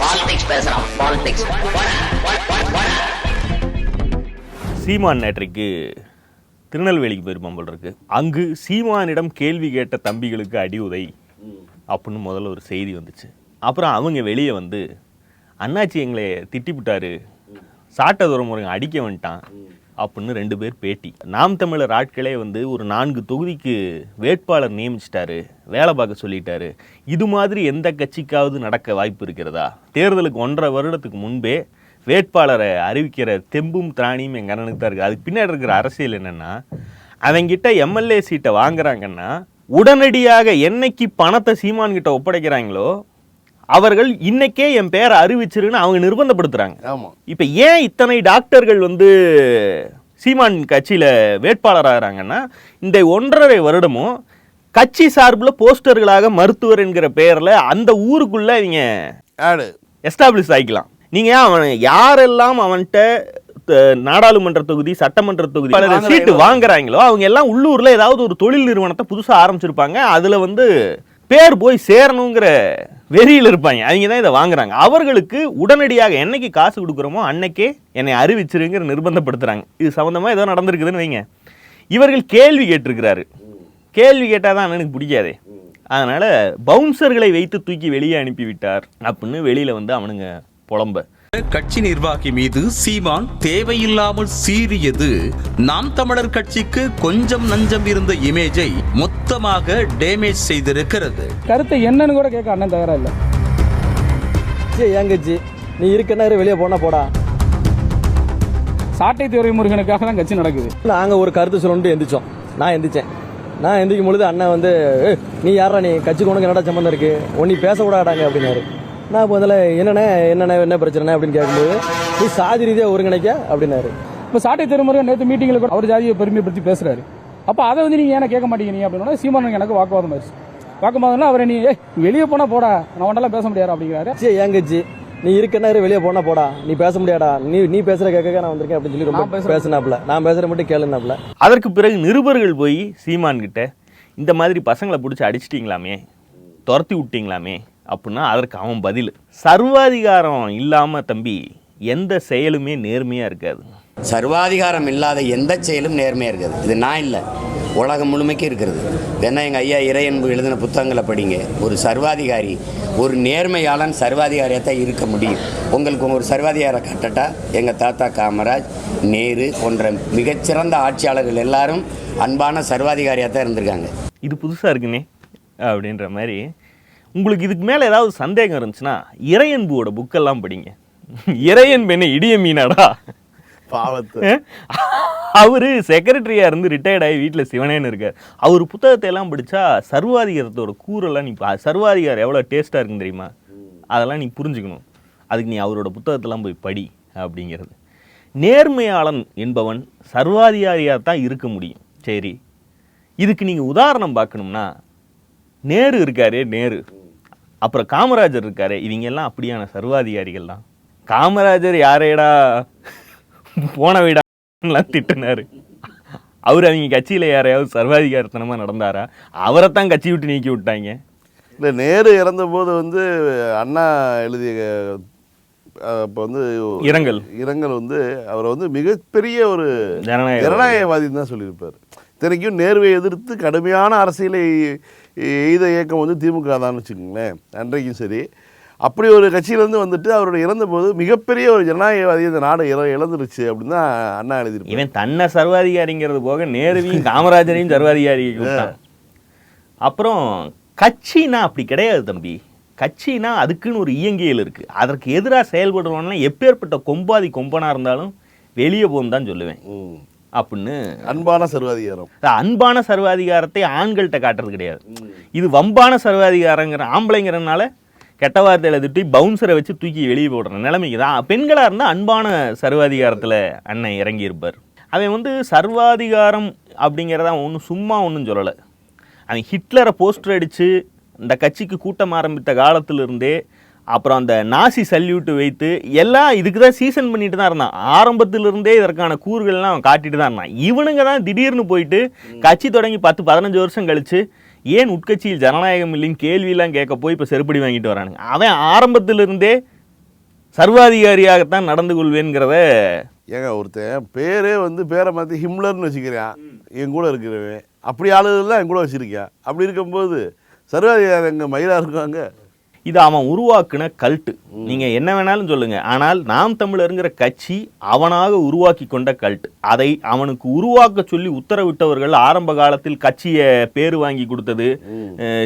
Politics பேசுறான் politics சீமான் நேற்றைக்கு திருநெல்வேலிக்கு போயிருப்பான் போல் இருக்கு. அங்கு சீமானிடம் கேள்வி கேட்ட தம்பிகளுக்கு அடி உதை அப்படின்னு முதல்ல ஒரு செய்தி வந்துச்சு. அப்புறம் அவங்க வெளியே வந்து அண்ணாச்சி எங்களை திட்டிவிட்டாரு சாட்ட தூரம் முறைங்க அடிக்க வந்துட்டான். அப்படின்னு ரெண்டு பேர் பேட்டி. நாம் தமிழர் ஆட்களே வந்து ஒரு நான்கு தொகுதிக்கு வேட்பாளர் நியமிச்சிட்டாரு வேலை பார்க்க சொல்லிட்டாரு. இது மாதிரி எந்த கட்சிக்காவது நடக்க வாய்ப்பு இருக்கிறதா? தேர்தலுக்கு ஒன்றரை வருடத்துக்கு முன்பே வேட்பாளரை அறிவிக்கிற தெம்பும் திராணியும் எங்கள் அண்ணனுக்கு தான் இருக்குது அதுக்கு பின்னாடி இருக்கிற அரசியல் என்னென்னா அவங்கிட்ட எம்எல்ஏ சீட்டை வாங்குறாங்கன்னா உடனடியாக என்னைக்கு பணத்தை சீமான்கிட்ட ஒப்படைக்கிறாங்களோ அவர்கள் இன்னைக்கே என் பேரை அறிவிச்சிருன்னு அவங்க நிர்பந்தப்படுத்துறாங்க. ஆமா. இப்போ ஏன் இத்தனை டாக்டர்கள் வந்து சீமான் கட்சியில் வேட்பாளர் ஆகிறாங்கன்னா இந்த ஒன்றரை வருடமும் கட்சி சார்பில் போஸ்டர்களாக மருத்துவர் என்கிற பெயரில் அந்த ஊருக்குள்ள இவங்க ஆடு. எஸ்டாப்ளிஷ் ஆகிக்கலாம். நீங்கள் அவன் யாரெல்லாம் அவன்கிட்ட நாடாளுமன்ற தொகுதி சட்டமன்ற தொகுதி. சீட்டு வாங்குறாங்களோ அவங்க எல்லாம் உள்ளூர்ல ஏதாவது ஒரு தொழில் நிறுவனத்தை புதுசா ஆரம்பிச்சிருப்பாங்க. அதுல வந்து பேர் போய் சேரணுங்கிற வெறியில் இருப்பாங்க. அவங்க தான் இதை வாங்குறாங்க. அவர்களுக்கு உடனடியாக என்னைக்கு காசு கொடுக்குறோமோ அன்னைக்கே என்னை அறிவிச்சிருங்கிற நிர்பந்தப்படுத்துறாங்க. இது சம்மந்தமாக ஏதோ நடந்திருக்குதுன்னு வைங்க. இவர்கள் கேள்வி கேட்டிருக்கிறாரு. கேள்வி கேட்டால் தான் எனக்கு பிடிக்காதே. அதனால் பவுன்சர்களை வைத்து தூக்கி வெளியே அனுப்பி விட்டார் அப்படின்னு வெளியில் வந்து அவனுங்க புலம்ப. கட்சி நிர்வாகி மீது சீமான் தேவையில்லாமல் சீறியது. நாம் தமிழர் கட்சிக்கு கொஞ்சம் நஞ்சம் இருந்த இமேஜை மொத்தமாக டேமேஜ் செய்திருக்கிறது. கருத்தை என்னன்னு கூட கேட்க அண்ணன் தயாரா இல்லை. சரி ஏங்கச்சி நீ இருக்க நேரம் வெளியே போனா போடா. சாட்டை துறை முருகனுக்காக தான் கட்சி நடக்குது. நாங்கள் ஒரு கருத்து சொல்லணும்னு எந்திரிச்சோம். நான் எந்திரிச்சேன். நான் எந்திரிக்கும் பொழுது அண்ணன் வந்து "ஏய், நீ யாரா நீ? கட்சிக்கு உனக்கு என்னடா சம்மந்தம் இருக்கு? உன்னை பேசக்கூடாடாங்க அப்படின்னாரு. நான் இப்போ அதில் என்னண்ணே என்னண்ணே என்ன பிரச்சனை அப்படின்னு கேட்கும்போது நீ சாதி ரீதியாக ஒருங்கிணைக்க அப்படின்னாரு. இப்போ சாட்டை முருகன் நேற்று மீட்டிங்கில் கூட அவர் ஜாதியை பெருமைப்படுத்தி பேசுறாரு. அப்போ அதை வந்து நீங்க ஏன்னா கேட்க மாட்டேங்கிறீங்க அப்படின்னா சீமானுக்கு எனக்கு வாக்குவாதம் ஆயிடுச்சு. வாக்குவாதம்னா அவரை நீ ஏய் வெளியே போனா போடா நான் உன்னால பேச முடியாது? அப்படிங்கிறாரு. சரி ஏங்கச்சி நீ இருக்க நேரம் வெளியே போனா போடா நீ பேச முடியாடா நீ நீ பேசுற கேட்க நான் வந்திருக்கேன் அப்படின்னு சொல்லி ரொம்ப. பேசினாப்ல. நான் பேசுற மட்டும் கேளுனாப்ல. அதற்கு பிறகு நிருபர்கள் போய் சீமான் கிட்ட இந்த மாதிரி பசங்களை பிடிச்சி அடிச்சிட்டிங்களாமே துரத்தி விட்டீங்களாமே அப்படின்னா அதற்கு அவன் பதில். சர்வாதிகாரம் இல்லாம தம்பி எந்த செயலுமே நேர்மையா இருக்காது. சர்வாதிகாரம் இல்லாத எந்த செயலும் நேர்மையாக இருக்குது. இது நான் இல்லை உலகம் முழுமைக்கு இருக்கிறது. வேணா எங்கள் ஐயா இறையன்பு எழுதின புத்தகங்களை படிங்க. ஒரு சர்வாதிகாரி ஒரு நேர்மையாளன் சர்வாதிகாரியாக தான் இருக்க முடியும். உங்களுக்கு ஒரு சர்வாதிகார கட்டட்டா? எங்கள் தாத்தா காமராஜ் நேரு போன்ற மிகச்சிறந்த ஆட்சியாளர்கள் எல்லாரும் அன்பான சர்வாதிகாரியாக தான் இருந்திருக்காங்க. இது புதுசா இருக்குனே அப்படின்ற மாதிரி உங்களுக்கு இதுக்கு மேல ஏதாவது சந்தேகம் இருந்துச்சுன்னா இறையன்புவோட புக்கெல்லாம் படிங்க. இறையன்பு என்ன இடிய மீனாடா. பாவத்தை. அவரு செக்ரட்டரியா இருந்து ரிட்டையர்ட் ஆகி வீட்டில் சிவனேன்னு இருக்கார். அவர் புத்தகத்தை எல்லாம் படிச்சா சர்வாதிகாரத்தோட கூரெல்லாம் நீ சர்வாதிகாரம் எவ்வளோ டேஸ்ட்டாக இருக்குன்னு தெரியுமா? அதெல்லாம் நீ புரிஞ்சுக்கணும். அதுக்கு நீ அவரோட புத்தகத்தெல்லாம் போய் படி அப்படிங்கிறது. நேர்மையாளன் என்பவன் சர்வாதிகாரியாக தான் இருக்க முடியும். சரி. இதுக்கு நீங்கள் உதாரணம் பார்க்கணும்னா நேரு இருக்காரே நேரு. அப்புறம் காமராஜர் இருக்காரே இவங்க எல்லாம் அப்படியான சர்வாதிகாரிகள் தான் காமராஜர் யாரேடா போன வீடாலாம் திட்டினாரு. அவர் அவங்க கட்சியில் யாரையாவது சர்வாதிகாரத்தனமாக நடந்தாரா? அவரை தான் கட்சி விட்டு நீக்கி விட்டாங்க. இல்லை நேரு இறந்தபோது வந்து அண்ணா எழுதிய அப்போ வந்து இரங்கல். இரங்கல் வந்து அவர் வந்து மிகப்பெரிய ஒரு ஜனநாயக ஜனநாயகவாதின்னு தான் சொல்லியிருப்பார். இத்தனைக்கும் நேருவை எதிர்த்து கடுமையான அரசியலை எய்த இயக்கம் வந்து திமுக தான் வச்சுக்கோங்களேன். அன்றைக்கும் சரி. அப்படி ஒரு கட்சியிலேருந்து வந்துட்டு அவருடைய இறந்தபோது மிகப்பெரிய ஒரு ஜனநாயகவாதி இந்த நாடு இழ இழந்துருச்சு அப்படின்னு தான் அண்ணா எழுதியிருப்பார். இவன் தன்னை சர்வாதிகாரிங்கிறது போக நேருவையும் காமராஜரையும் சர்வாதிகாரி அப்புறம் கட்சினா அப்படி கிடையாது தம்பி. கட்சினா அதுக்குன்னு ஒரு இயங்கியல் இருக்கு. அதற்கு எதிராக செயல்படுறவனா எப்பேற்பட்ட கொம்பாதி கொம்பனா இருந்தாலும் வெளியே போகும் தான் சொல்லுவேன். ம். அப்படின்னு அன்பான சர்வாதிகாரம். அன்பான சர்வாதிகாரத்தை ஆண்கள்கிட்ட காட்டுறது கிடையாது. இது வம்பான சர்வாதிகாரங்கிற ஆம்பளைங்கிறனால கெட்ட வார்த்தையில திட்டி பவுன்சரை வச்சு தூக்கி வெளியே போடுற நிலைமைக்கு தான். பெண்களாக இருந்தால் அன்பான சர்வாதிகாரத்தில் அண்ணன் இறங்கி இருப்பார் அவன் வந்து சர்வாதிகாரம் அப்படிங்கிறத அவன் ஒன்றும் சும்மா ஒன்றும் சொல்லலை. அவன் ஹிட்லரை போஸ்டர் அடித்து இந்த கட்சிக்கு கூட்டம் ஆரம்பித்த காலத்திலிருந்தே அப்புறம் அந்த நாசி சல்யூட்டு வைத்து எல்லாம் இதுக்கு தான் சீசன் பண்ணிட்டு தான் இருந்தான். ஆரம்பத்திலிருந்தே இதற்கான கூறுகள்லாம் அவன் காட்டிட்டு தான் இருந்தான். இவனுங்க தான் திடீர்னு போயிட்டு கட்சி தொடங்கி பத்து பதினஞ்சு வருஷம் கழிச்சு ஏன் உட்கட்சியில் ஜனநாயகம் இல்லைன்னு கேள்வியெல்லாம் கேட்க போய் இப்போ செருப்படி வாங்கிட்டு வரானுங்க. அவன் ஆரம்பத்திலிருந்தே சர்வாதிகாரியாகத்தான் நடந்து கொள்வேங்கிறத ஏங்க ஒருத்தன் பேரே வந்து பேரை மாற்றி ஹிம்லர்னு வச்சுக்கிறேன். என் கூட இருக்கிறவன். அப்படி ஆளுகள்லாம் என் கூட வச்சுருக்கேன் அப்படி இருக்கும்போது சர்வாதிகாரி எங்கள் மயிலாக இருக்காங்க? இது அவன் உருவாக்குன கல்ட்டு. நீங்க என்ன வேணாலும் சொல்லுங்க. ஆனால் நாம் தமிழருங்கிற கட்சி அவனாக உருவாக்கி கொண்ட கல்ட் அதை அவனுக்கு உருவாக்க சொல்லி உத்தரவிட்டவர்கள் ஆரம்ப காலத்தில் கட்சியை பேர் வாங்கி கொடுத்தது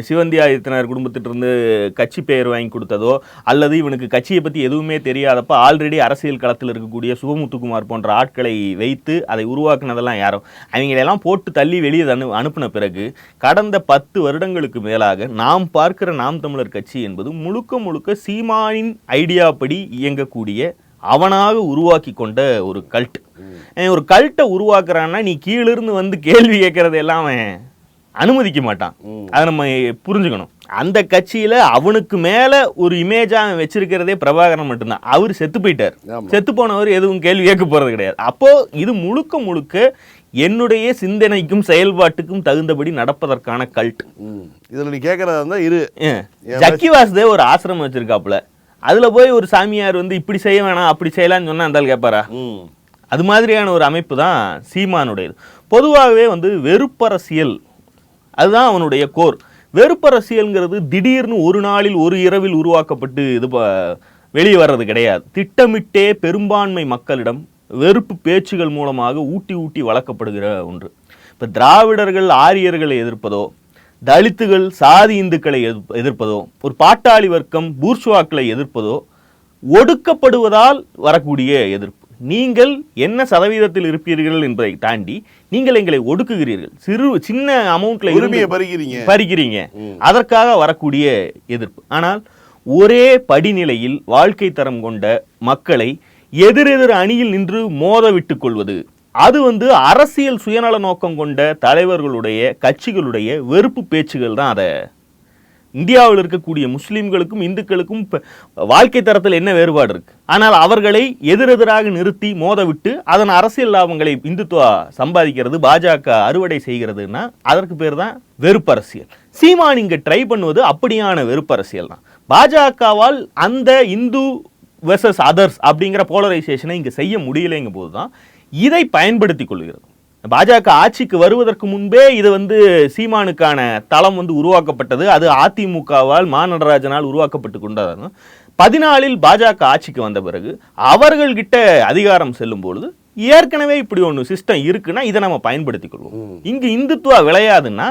சிவந்தி ஆதித்தனார் குடும்பத்திட்டிருந்து கட்சி பெயர் வாங்கி கொடுத்ததோ அல்லது இவனுக்கு கட்சியை பத்தி எதுவுமே தெரியாதப்ப ஆல்ரெடி அரசியல் களத்தில் இருக்கக்கூடிய சுபமுத்துக்குமார் போன்ற ஆட்களை வைத்து அதை உருவாக்குனதெல்லாம் யாரோ. அவங்களெல்லாம் போட்டு தள்ளி வெளியே அனு அனுப்பின பிறகு கடந்த பத்து வருடங்களுக்கு மேலாக நாம் பார்க்கிற நாம் தமிழர் கட்சி என்பது முழுக்க முழுக்க சீமானின் ஐடியா படி இயங்கக்கூடிய அவனாக உருவாக்கி கொண்ட ஒரு கல்ட் ஒரு கல்ட்டை உருவாக்குறான்னா நீ கீழிருந்து வந்து கேள்வி கேட்கறது எல்லாம் அவன் அனுமதிக்க மாட்டான். அதை நம்ம புரிஞ்சுக்கணும். அந்த கட்சியில அவனுக்கு மேல ஒரு இமேஜா அவன் வச்சிருக்கிறதே பிரபாகரன் மட்டும்தான். அவர் செத்து போயிட்டார். செத்து போனவர் எதுவும் கேள்வி கேட்க போறது கிடையாது. அப்போ இது முழுக்க முழுக்க என்னுடைய சிந்தனைக்கும் செயல்பாட்டுக்கும் தகுந்தபடி நடப்பதற்கான கல்ட். இதில் நீ கேட்குறதா இருந்தால் இரு. ஜக்கி வாசுதேவ் ஒரு ஆசிரமம் வச்சிருக்காப்புல. அதுல போய் ஒரு சாமியார் வந்து இப்படி செய்ய வேணாம் அப்படி செய்யலாம்னு சொன்னா அந்த ஆள் கேட்பாரா அது மாதிரியான ஒரு அமைப்பு தான் சீமானுடையது. பொதுவாகவே வந்து வெறுப்பரசியல் அதுதான் அவனுடைய கோர். வெறுப்பரசியல்ங்கிறது திடீர்னு ஒரு நாளில் ஒரு இரவில் உருவாக்கப்பட்டு இது வெளியே வர்றது கிடையாது. திட்டமிட்டே பெரும்பான்மை மக்களிடம் வெறுப்பு பேச்சுகள் மூலமாக ஊட்டி ஊட்டி வளர்க்கப்படுகிற ஒன்று. இப்போ திராவிடர்கள் ஆரியர்களை எதிர்ப்பதோ தலித்துகள் சாதி இந்துக்களை எதிர்ப்- எதிர்ப்பதோ ஒரு பாட்டாளி வர்க்கம் பூர்ஷ்வாக்களை எதிர்ப்பதோ ஒடுக்கப்படுவதால் வரக்கூடிய எதிர்ப்பு. நீங்கள் என்ன சதவீதத்தில் இருப்பீர்கள் என்பதை தாண்டி நீங்கள் எங்களை ஒடுக்குகிறீர்கள். சிறு சின்ன அமௌண்ட்ல உரிமையை பறிக்கிறீங்க. பறிக்கிறீங்க. அதற்காக வரக்கூடிய எதிர்ப்பு. ஆனால் ஒரே படிநிலையில் வாழ்க்கை தரம் கொண்ட மக்களை எதிரெதிர் அணியில் நின்று மோத விட்டுக் கொள்வது. அது வந்து அரசியல் சுயநல நோக்கம் கொண்ட தலைவர்களுடைய கட்சிகளுடைய வெறுப்பு பேச்சுகள் தான் அதை. இந்தியாவில் இருக்கக்கூடிய முஸ்லீம்களுக்கும் இந்துக்களுக்கும் வாழ்க்கை தரத்தில் என்ன வேறுபாடு இருக்கு? ஆனால் அவர்களை எதிரெதிராக நிறுத்தி மோதவிட்டு அதன் அரசியல் லாபங்களை இந்துத்துவா சம்பாதிக்கிறது பாஜக அறுவடை செய்கிறதுன்னா அதற்கு பேர் தான் வெறுப்பரசியல் சீமான் இங்கே ட்ரை பண்ணுவது அப்படியான வெறுப்பரசியல் தான். பாஜகவால் அந்த இந்து வெர்சஸ் அதர்ஸ் அப்படிங்கிற போலரைசேஷனை இங்க செய்ய முடியலைங்க போது தான் இதை பயன்படுத்தி கொள்கிறது. பாஜக ஆட்சிக்கு வருவதற்கு முன்பே இது வந்து சீமானுக்கான தளம் வந்து உருவாக்கப்பட்டது. அது அதிமுகவால் மா நடராஜனால் உருவாக்கப்பட்டு கொண்டதாகும். பதினாலில் பாஜக ஆட்சிக்கு வந்த பிறகு அவர்கள்கிட்ட அதிகாரம் செல்லும் பொழுது ஏற்கனவே இப்படி ஒன்று சிஸ்டம் இருக்குன்னா இதை நம்ம பயன்படுத்திக் கொள்வோம். இங்கு இந்துத்துவா விளையாதுன்னா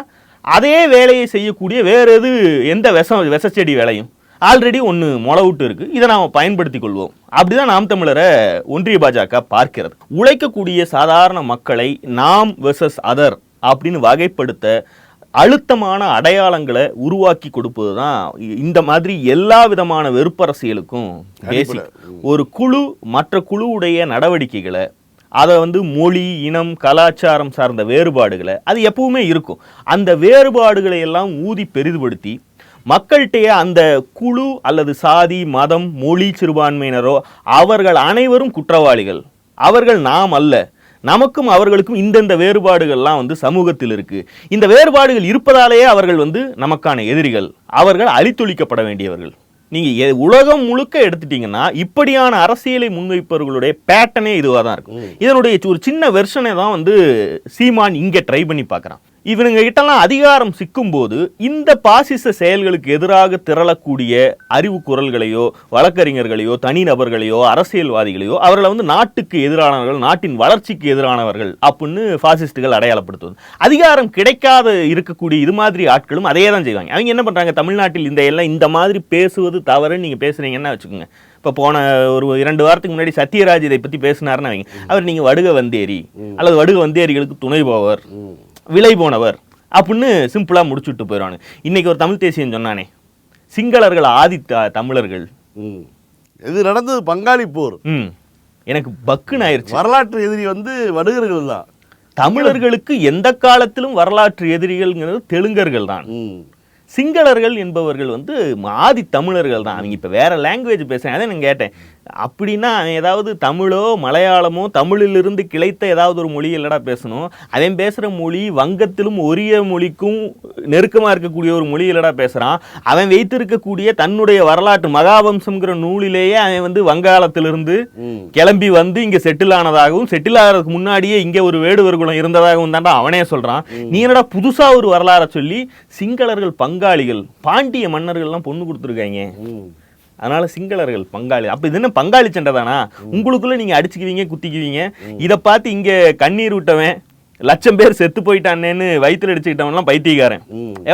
அதே வேலையை செய்யக்கூடிய வேற எது எந்த விஷம் விஷச்செடி வேலையும்? ஆல்ரெடி ஒன்று மொளவுட்டு இருக்கு. இதை நாம் பயன்படுத்திக் கொள்வோம். அப்படிதான் நாம் தமிழரை ஒன்றிய பாஜக பார்க்கிறது. உழைக்கக்கூடிய சாதாரண மக்களை நாம் வெர்சஸ் அதர் அப்படின்னு வகைப்படுத்த அழுத்தமான அடையாளங்களை உருவாக்கி கொடுப்பது தான் இந்த மாதிரி எல்லா விதமான வெறுப்பரசியலுக்கும் பேசிக் ஒரு குழு மற்ற குழுவுடைய நடவடிக்கைகளை அதை வந்து மொழி இனம் கலாச்சாரம் சார்ந்த வேறுபாடுகளை அது எப்பவுமே இருக்கும். அந்த வேறுபாடுகளை எல்லாம் ஊதி பெரிதுபடுத்தி மக்கள்கிட்டயே அந்த குழு அல்லது சாதி மதம் மொழி சிறுபான்மையினரோ அவர்கள் அனைவரும் குற்றவாளிகள். அவர்கள் நாம் அல்ல. நமக்கும் அவர்களுக்கும் இந்தந்த வேறுபாடுகள்லாம் வந்து சமூகத்தில் இருக்கு. இந்த வேறுபாடுகள் இருப்பதாலேயே அவர்கள் வந்து நமக்கான எதிரிகள். அவர்கள் அழித்தொழிக்கப்பட வேண்டியவர்கள். நீங்க எ- உலகம் முழுக்க எடுத்துட்டீங்கன்னா இப்படியான அரசியலை முன்வைப்பவர்களுடைய பேட்டனே இதுவாக தான் இருக்கும். இதனுடைய ஒரு சின்ன வெர்ஷனை தான் வந்து சீமான் இங்க ட்ரை பண்ணி பார்க்கறான். இவனுங்க கிட்டலாம் அதிகாரம் சிக்கும் போது இந்த பாசிச செயல்களுக்கு எதிராக திரளக்கூடிய அறிவு குரல்களையோ வழக்கறிஞர்களையோ தனிநபர்களையோ அரசியல்வாதிகளையோ அவர்களை வந்து நாட்டுக்கு எதிரானவர்கள் நாட்டின் வளர்ச்சிக்கு எதிரானவர்கள் அப்படின்னு பாசிஸ்டுகள் அடையாளப்படுத்துவது. அதிகாரம் கிடைக்காத இருக்கக்கூடிய இது மாதிரி ஆட்களும் அதே தான் செய்வாங்க. அவங்க என்ன பண்றாங்க? தமிழ்நாட்டில் இந்த எல்லாம் இந்த மாதிரி பேசுவது தவறுன்னு நீங்க பேசுறீங்கன்னா வச்சுக்கோங்க. இப்போ போன ஒரு இரண்டு வாரத்துக்கு முன்னாடி சத்யராஜ் இதை பத்தி பேசினாருன்னு அவங்க அவர் நீங்க வடுக வந்தேரி அல்லது வடுக வந்தேரிகளுக்கு துணை போவர். விலை போனவர் அப்படின்னு சிம்பிளா முடிச்சுட்டு போயிடுவானு இன்னைக்கு ஒரு தமிழ் தேசியம் சொன்னானே சிங்களர்கள் ஆதி த- தமிழர்கள். ம். இது நடந்தது பங்காளி போர். ம். எனக்கு பக்குன்னு ஆயிருச்சு. வரலாற்று எதிரி வந்து வடுகர்கள் தான் தமிழர்களுக்கு எந்த காலத்திலும் வரலாற்று எதிரிகள்ங்கிறது தெலுங்கர்கள் தான் சிங்களர்கள் என்பவர்கள் வந்து ஆதி தமிழர்கள் தான் அவங்க இப்போ வேற லாங்குவேஜ் பேசுறாங்க அதை நான் கேட்டேன். அப்படின்னா அவன் ஏதாவது தமிழோ மலையாளமோ தமிழிலிருந்து கிளைத்த ஏதாவது ஒரு மொழி இல்லடா பேசணும். அவன் பேசுகிற மொழி வங்கத்திலும் ஒரிய மொழிக்கும் நெருக்கமாக இருக்கக்கூடிய ஒரு மொழி இல்லடா பேசுகிறான் அவன் வைத்திருக்கக்கூடிய தன்னுடைய வரலாற்று மகாவம்சம்ங்கிற நூலிலேயே அவன் வந்து வங்காளத்திலிருந்து கிளம்பி வந்து இங்க செட்டில் ஆனதாகவும் செட்டில் ஆகிறதுக்கு முன்னாடியே இங்க ஒரு வேடுவர் குலம் இருந்ததாகவும் தாண்டா அவனே சொல்றான். நீ என்னடா புதுசா ஒரு வரலாறை சொல்லி சிங்களர்கள் பங்காளிகள் பாண்டிய மன்னர்கள்லாம் பொண்ணு கொடுத்துருக்காங்க அதனால சிங்களர்கள் பங்காளி அப்ப இது என்ன பங்காளி சண்டை தானா? உங்களுக்குள்ள நீங்க அடிச்சுக்குவீங்க குத்திக்குவீங்க. இதை பார்த்து இங்க கண்ணீர் விட்டவன் லட்சம் பேர் செத்து போயிட்டானேன்னு வயிற்றுல அடிச்சுக்கிட்டவன்லாம் பைத்தியக்காரன்.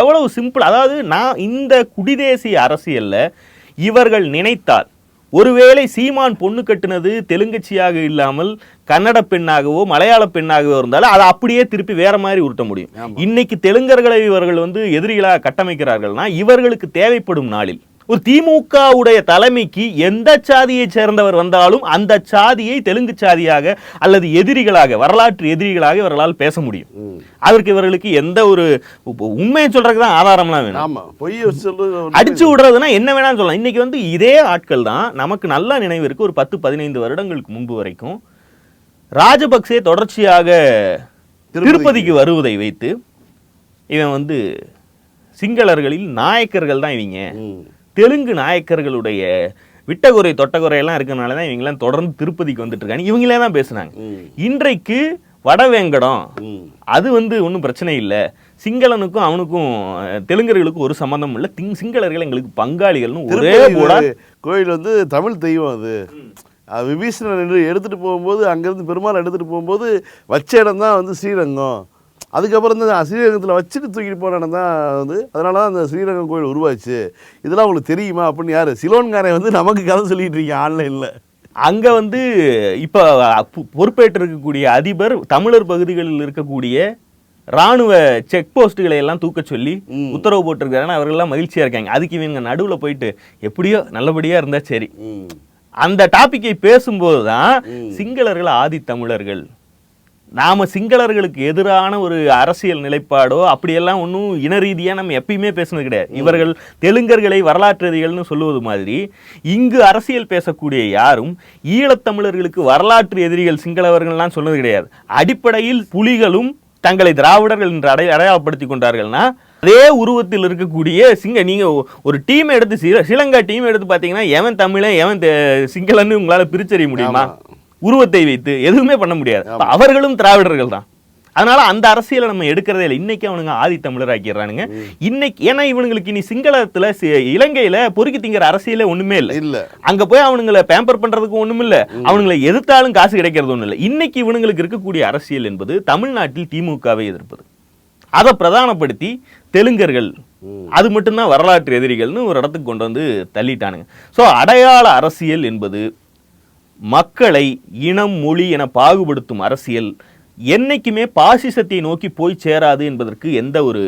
எவ்வளவு சிம்பிள் அதாவது நான் இந்த குடிதேசிய அரசியல்ல இவர்கள் நினைத்தால் ஒருவேளை சீமான் பொண்ணு கட்டுனது தெலுங்கச்சியாக இல்லாமல் கன்னட பெண்ணாகவோ மலையாள பெண்ணாகவோ இருந்தாலும் அதை அப்படியே திருப்பி வேற மாதிரி உருட்ட முடியும். இன்னைக்கு தெலுங்கர்களை இவர்கள் வந்து எதிரிகளாக கட்டமைக்கிறார்கள்னா இவர்களுக்கு தேவைப்படும் நாளில் ஒரு திமுகவுடைய தலைமைக்கு எந்த சாதியை சேர்ந்தவர் வந்தாலும் அந்த சாதியை தெலுங்கு சாதியாக அல்லது எதிரிகளாக வரலாற்று எதிரிகளாக இவர்களால் பேச முடியும். அதற்கு இவர்களுக்கு எந்த ஒரு உண்மையை சொல்றதுக்கு தான் ஆதாரம்லாம் வேணும். ஆமா பொய் சொல்றது அடிச்சு விடுறதுன்னா என்ன வேணாலும் சொல்லலாம். இன்னைக்கு வந்து இதே ஆட்கள் தான் நமக்கு நல்ல நினைவு இருக்கு. ஒரு பத்து பதினைந்து வருடங்களுக்கு முன்பு வரைக்கும் ராஜபக்சே தொடர்ச்சியாக திருப்பதிக்கு. திருப்பதிக்கு வருவதை வைத்து இவன் வந்து சிங்களர்களில் நாயக்கர்கள் தான் இவங்க. தெலுங்கு நாயக்கர்களுடைய விட்டகுறை தொட்டகுறை எல்லாம் இருக்கனால தான் இவங்கெல்லாம் தொடர்ந்து திருப்பதிக்கு வந்துட்டு இருக்காங்க இவங்களே தான் பேசுனாங்க. இன்றைக்கு வடவேங்கடம் அது வந்து ஒன்றும் பிரச்சனை இல்லை. சிங்களனுக்கும் அவனுக்கும் தெலுங்கர்களுக்கும் ஒரு சம்பந்தம் இல்லை. திங் சிங்களர்கள் எங்களுக்கு பங்காளிகள்னு ஒரே போடா. கோயில் வந்து தமிழ் தெய்வம் அது. விபீஷணன் என்று எடுத்துட்டு போகும்போது அங்கேருந்து பெருமாள் எடுத்துட்டு போகும்போது வச்ச இடம் தான் வந்து ஸ்ரீரங்கம். அதுக்கப்புறம் தான் ஸ்ரீரங்கத்தில் வச்சுட்டு தூக்கிட்டு போன இடம் தான் வந்து அதனால தான் அந்த ஸ்ரீரங்கம் கோயில் உருவாச்சு. இதெல்லாம் உங்களுக்கு தெரியுமா அப்படின்னு யார்? சிலோன்காரன் வந்து நமக்கு கதை சொல்லிட்டு இருக்கீங்க ஆன்லைனில். அங்க வந்து இப்ப பொ- பொறுப்பேற்று இருக்கக்கூடிய அதிபர் தமிழர் பகுதிகளில் இருக்கக்கூடிய ராணுவ செக் போஸ்ட்டுகளை எல்லாம் தூக்க சொல்லி உத்தரவு போட்டிருக்காருன்னா அவர்கள்லாம் மகிழ்ச்சியா இருக்காங்க. அதுக்கு இவங்க நடுவுல போயிட்டு எப்படியோ நல்லபடியா இருந்தா சரி. அந்த டாபிக்கை பேசும்போது தான் சிங்களர்கள் ஆதி தமிழர்கள் நாம சிங்களர்களுக்கு எதிரான ஒரு அரசியல் நிலைப்பாடோ அப்படியெல்லாம் ஒன்றும் இன ரீதியா நம்ம எப்பயுமே பேசுனது கிடையாது. இவர்கள் தெலுங்கர்களை வரலாற்றறிகள்னு சொல்லுவது மாதிரி இங்கு அரசியல் பேசக்கூடிய யாரும் ஈழத்தமிழர்களுக்கு வரலாற்று எதிரிகள் சிங்களவர்கள்லாம் சொன்னது கிடையாது. அடிப்படையில் புலிகளும் தங்களை திராவிடர்கள் என்று அடை அடையாளப்படுத்தி கொண்டார்கள்னா அதே உருவத்தில் இருக்கக்கூடிய சிங்க நீங்க ஒ- ஒரு டீம் எடுத்து ஸ்ரீலங்கா டீம் எடுத்து பார்த்தீங்கன்னா எவன் தமிழன் எவன் சிங்களன்னு உங்களால பிரிச்சறிய முடியுமா? உருவத்தை வைத்து எதுவுமே பண்ண முடியாது. அவர்களும் திராவிடர்கள் தான். அதனால அந்த அரசியலை நம்ம எடுக்கிறதே இல்லை. இன்னைக்கு அவனுங்க ஆதி தமிழர் ஆக்கிடுறானுங்க இன்னைக்கு ஏன்னா இவனுங்களுக்கு இனி சிங்களத்துல இலங்கையில பொறுக்கி திங்கிற அரசியலே ஒண்ணுமே இல்லை. இல்ல. அங்க போய் அவனுங்களை பேம்பர் பண்றதுக்கு ஒண்ணும் இல்ல. அவனுங்களை எதிர்த்தாலும் காசு கிடைக்கிறது ஒண்ணும் இல்ல இன்னைக்கு இவனுங்களுக்கு இருக்கக்கூடிய அரசியல் என்பது தமிழ்நாட்டில் திமுகவை எதிர்ப்பது. அதை பிரதானப்படுத்தி தெலுங்கர்கள் அது மட்டும்தான் வரலாற்று எதிரிகள்னு ஒரு இடத்துக்கு கொண்டு வந்து தள்ளிட்டானுங்க. ஸோ அடையாள அரசியல் என்பது மக்களை இனம் மொழி என பாகுபடுத்தும் அரசியல் என்றைக்குமே பாசிசத்தை நோக்கி போய் சேராது என்பதற்கு எந்த ஒரு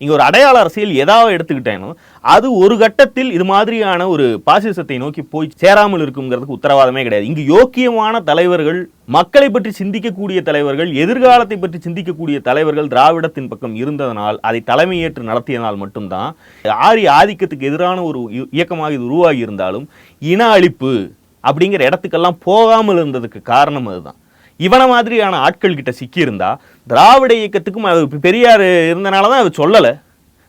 இங்கே ஒரு அடையாள அரசியல் எதாவது எடுத்துக்கிட்டேனோ அது ஒரு கட்டத்தில் இது மாதிரியான ஒரு பாசிசத்தை நோக்கி போய் சேராமல் இருக்குங்கிறதுக்கு உத்தரவாதமே கிடையாது. இங்கு யோக்கியமான தலைவர்கள் மக்களை பற்றி சிந்திக்கக்கூடிய தலைவர்கள் எதிர்காலத்தை பற்றி சிந்திக்கக்கூடிய தலைவர்கள் திராவிடத்தின் பக்கம் இருந்ததனால் அதை தலைமையேற்று நடத்தியதனால் மட்டும்தான் ஆரிய ஆதிக்கத்துக்கு எதிரான ஒரு இ- இயக்கமாக இது உருவாகி இருந்தாலும் இன அழிப்பு அப்படிங்கிற இடத்துக்கெல்லாம் போகாமல் இருந்ததுக்கு காரணம் அதுதான். இவன மாதிரியான ஆட்கள் கிட்ட சிக்கியிருந்தா திராவிட இயக்கத்துக்கும் அது பெரியார் இருந்தனால தான் அது சொல்லலை.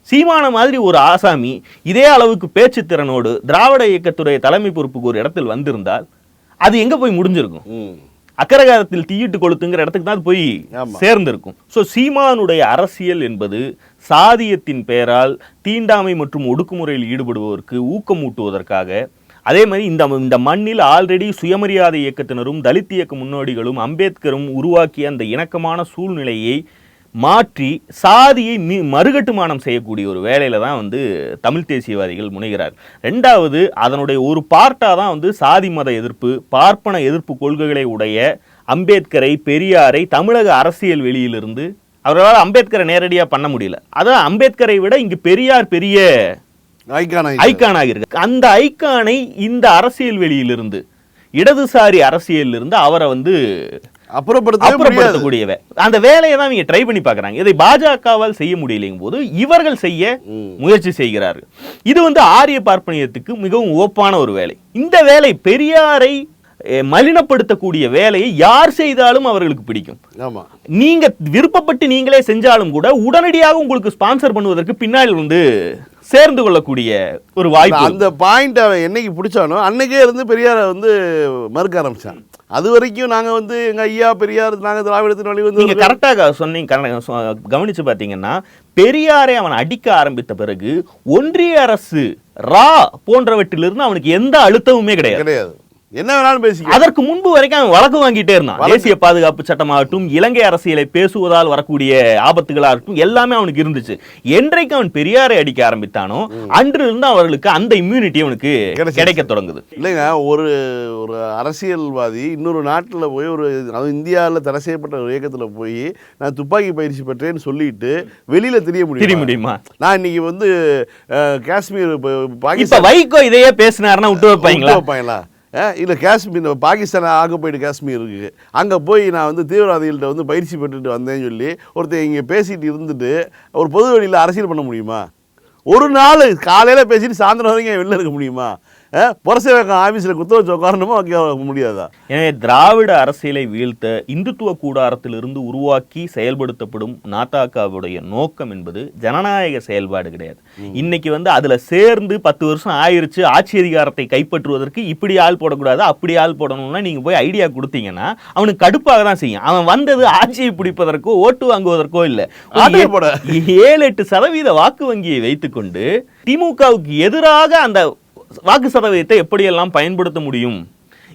சீமான மாதிரி ஒரு ஆசாமி இதே அளவுக்கு பேச்சு திறனோடு திராவிட இயக்கத்துடைய தலைமை பொறுப்புக்கு ஒரு இடத்தில் வந்திருந்தால் அது எங்க போய் முடிஞ்சிருக்கும்? அக்கரகாரத்தில் தீயிட்டு கொளுத்துங்கிற இடத்துக்கு தான் போய். சேர்ந்திருக்கும். ஸோ சீமானுடைய அரசியல் என்பது சாதியத்தின் பெயரால் தீண்டாமை மற்றும் ஒடுக்குமுறையில் ஈடுபடுவோருக்கு ஊக்கமூட்டுவதற்காக அதே மாதிரி இந்த இந்த மண்ணில் ஆல்ரெடி சுயமரியாதை இயக்கத்தினரும் தலித் இயக்க முன்னோடிகளும் அம்பேத்கரும் உருவாக்கிய அந்த இணக்கமான சூழ்நிலையை மாற்றி சாதியை மி மறுகட்டுமானம் செய்யக்கூடிய ஒரு வேலையில் தான் வந்து தமிழ் தேசியவாதிகள் முனைகிறார். ரெண்டாவது அதனுடைய ஒரு பார்ட்டாக தான் வந்து சாதி மத எதிர்ப்பு பார்ப்பன எதிர்ப்பு கொள்கைகளை உடைய அம்பேத்கரை பெரியாரை தமிழக அரசியல் வெளியிலிருந்து அவர்களால் அம்பேத்கரை நேரடியாக பண்ண முடியல. அதான் அம்பேத்கரை விட இங்கு பெரியார் பெரிய ஐக்கானாக இருக்கு அந்த ஐக்கானை இந்த அரசியல் வெளியிலிருந்து இடதுசாரி அரசியலிலிருந்து அவரை வந்து அப்புறப்படுத்தவே முடியாது. அப்புறப்படுத்தக்கூடிய வே- அந்த வேலையை தான் இவங்க ட்ரை பண்ணி பார்க்கறாங்க. இதை பாஜகவால் செய்ய முடியலைங்கும் போது இவர்கள் செய்ய முயற்சி செய்கிறார்கள். இது வந்து ஆரிய பார்ப்பனியத்துக்கு மிகவும் ஓப்பான ஒரு வேலை. இந்த வேலை பெரியாரை மலினப்படுத்தக்கூடிய வேலையை யார் செய்தாலும் அவர்களுக்கு பிடிக்கும். நீங்க விருப்பப்பட்டு நீங்களே செஞ்சாலும் கூட உடனடியாக உங்களுக்கு ஸ்பான்சர் பண்ணுவதற்கு பின்னால் வந்து சேர்ந்து கொள்ளக்கூடிய ஒரு வாய்ப்பு. அந்த பாயிண்ட் அவன் என்னைக்கு பிடிச்சானோ அன்னைக்கே இருந்து பெரியாரை வந்து மறுக்க ஆரம்பிச்சான். அது வரைக்கும் நாங்க வந்து எங்க ஐயா பெரியார் நாங்க திராவிடத்தின் வழி வந்து நீங்க கரெக்டாக சொன்னீங்க கவனிச்சு பாத்தீங்கன்னா பெரியாரை அவன் அடிக்க ஆரம்பித்த பிறகு ஒன்றிய அரசு ரா போன்றவற்றிலிருந்து அவனுக்கு எந்த அழுத்தமுமே கிடையாது. கிடையாது. என்ன வேணாலும் பேசிக்க அதற்கு முன்பு வரைக்கும் அவன் வழக்கு வாங்கிட்டே இருந்தான். தேசிய பாதுகாப்பு சட்டமாகட்டும் இலங்கை அரசியலை பேசுவதால் வரக்கூடிய ஆபத்துகளாகட்டும் எல்லாமே அவனுக்கு இருந்துச்சு. என்றைக்கு அவன் பெரியாரை அடிக்க ஆரம்பித்தானோ அன்றிலிருந்து அவர்களுக்கு அந்த இம்யூனிட்டி அவனுக்கு. கிடைக்க தொடங்குது. இல்லைங்க ஒரு ஒரு அரசியல்வாதி இன்னொரு நாட்டில் போய் ஒரு அது இந்தியாவில் தடை செய்யப்பட்ட ஒரு இயக்கத்தில் போய் நான் துப்பாக்கி பயிற்சி பெற்றேன்னு சொல்லிட்டு வெளியில தெரிய தெரிய முடியும்? முடியுமா நான் இன்னைக்கு வந்து காஷ்மீர் பாகிஸ்தான் வைகோ இதையே பேசினாருன்னா விட்டு வைப்பாங்களா? வைப்பாங்களா? இல்லை காஷ்மீர் பாகிஸ்தான் ஆக்குப்பைடு காஷ்மீர் இருக்குது அங்கே போய் நான் வந்து தீவிரவாதிகள்ட்ட வந்து பயிற்சி பெற்றுட்டு வந்தேன்னு சொல்லி ஒருத்தர் இங்கே பேசிட்டு இருந்துட்டு ஒரு பொது வழியில் அரசியல் பண்ண முடியுமா? ஒரு நாள் காலையில் பேசிட்டு சாயந்தரம் வரைக்கும் வெளில இருக்க முடியுமா? புரசேவக்கம் ஆபீஸ்ல குத்த வச்சு உட்காரணுமா? வைக்க முடியாதா? எனவே திராவிட அரசியலை வீழ்த்த இந்துத்துவ கூடாரத்திலிருந்து உருவாக்கி செயல்படுத்தப்படும் நாத்தாக்காவுடைய நோக்கம் என்பது ஜனநாயக செயல்பாடு கிடையாது. இன்னைக்கு வந்து அதுல சேர்ந்து பத்து வருஷம் ஆயிருச்சு ஆட்சி அதிகாரத்தை கைப்பற்றுவதற்கு இப்படி ஆள் போடக்கூடாது அப்படி ஆள் போடணும்னா நீங்க போய் ஐடியா கொடுத்தீங்கன்னா அவனுக்கு கடுப்பாக தான் செய்யும். அவன் வந்தது ஆட்சியை பிடிப்பதற்கோ ஓட்டு வாங்குவதற்கோ இல்ல. ஏழு எட்டு சதவீத வாக்கு வங்கியை வைத்துக்கொண்டு திமுகவுக்கு எதிராக அந்த வாக்கு சதவீதத்தை எப்படியெல்லாம் பயன்படுத்த முடியும்?